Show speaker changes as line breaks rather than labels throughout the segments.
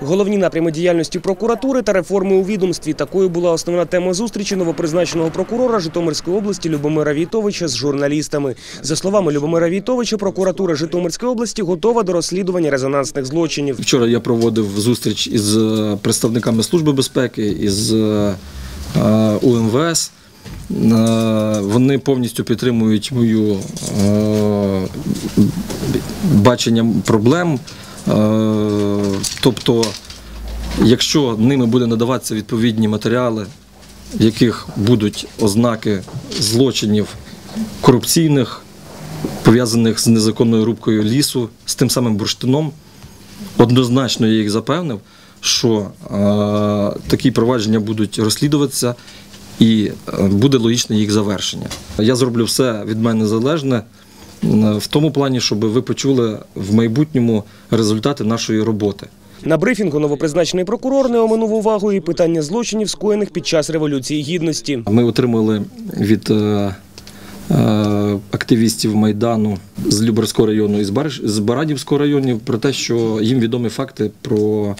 Головні напрями діяльності прокуратури та реформи у відомстві. Такою була основна тема зустрічі новопризначеного прокурора Житомирської області Любомира Війтовича з журналістами. За словами Любомира Війтовича, прокуратура Житомирської області готова до розслідування резонансних злочинів.
Вчора я проводив зустріч із е, представниками Служби безпеки, із е, е, УМВС. Вони повністю підтримують мою бачення проблем. Тобто, якщо ними буде надаватися відповідні матеріали, в яких будуть ознаки злочинів корупційних, пов'язаних з незаконною рубкою лісу, з тим самим бурштином, однозначно я їх запевнив, що е, такі провадження будуть розслідуватися і е, буде логічне їх завершення. Я зроблю все від мене залежне е, в тому плані, щоб ви почули в майбутньому результати нашої роботи.
На брифінгу новопризначений прокурор не оминув увагою і питання злочинів, скоєних під час революції гідності.
Ми отримали від е, е, активістів Майдану з Любарського району і з Бар- Барадівського районів про те, що їм відомі факти про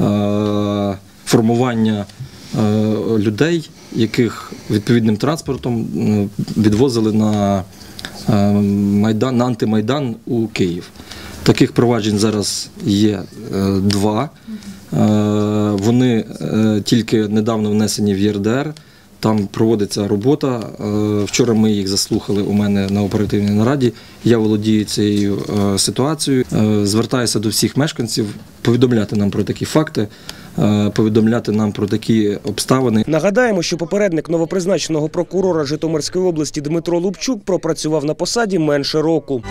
е, формування людей, яких відповідним транспортом відвозили на, Майдан, на антимайдан у Київ. Таких проваджень зараз є е, два. Е, Вони е, тільки недавно внесені в ЄРДР. Там проводиться робота. Вчора ми їх заслухали у мене на оперативній нараді. Я володію цією ситуацією. Звертаюся до всіх мешканців повідомляти нам про такі факти, повідомляти нам про такі обставини.
Нагадаємо, що попередник новопризначеного прокурора Житомирської області Дмитро Лупчук пропрацював на посаді менше року.